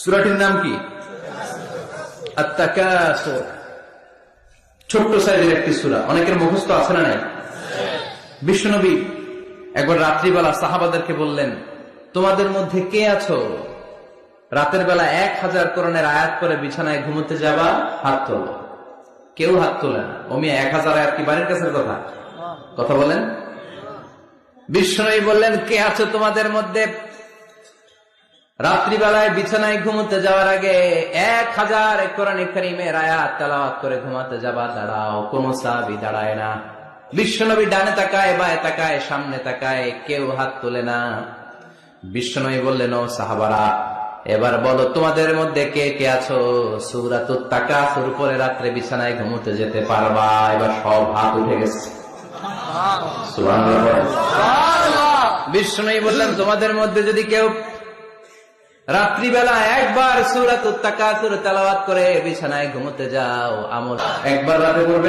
সুরাটির নাম কি ছোট্ট সাইজের একটি সুরা। অনেকের মুখস্থ আছে না নাই? বিশ্বনবী একবার রাত্রিবেলা সাহাবাদেরকে বললেন, তোমাদের মধ্যে কে আছো? রাতের বেলা এক হাজার করণের আয়াত করে বিছানায় ঘুমোতে যাবা, হাত তোলো। কেউ হাত তোলে না। অমি এক হাজার আয়াত কি বাড়ির কাছের কথা? কথা বলেন। বিষ্ণু বললেন, কে আছো তোমাদের মধ্যে? রাত্রিবেলায় বিছানায় ঘুমোতে যাওয়ার আগে এক হাজার কোরআন করিমের আয়াত তেলাওয়াত করে ঘুমাতে যাবা দাঁড়াও কোন সাহাবি দাঁড়ায় না। বিশ্বনবী ডানে তাকায় বায়ে তাকায় সামনে তাকায় কেউ হাত তোলে না। বিশ্বনবী বললেন ও সাহাবারা এবার বলো তোমাদের মধ্যে কে কে আছো? সুরাত তাকা শুরু করে রাত্রে বিছানায় ঘুমোতে যেতে পারবা? এবার সব হাত উঠে গেছে। বিষ্ণুই বললেন তোমাদের মধ্যে যদি কেউ রাত্রিবেলা একবার সুরাত তালাবাত করে বিছানায় ঘুমোতে যাও আমল। একবার রাতে পড়বে।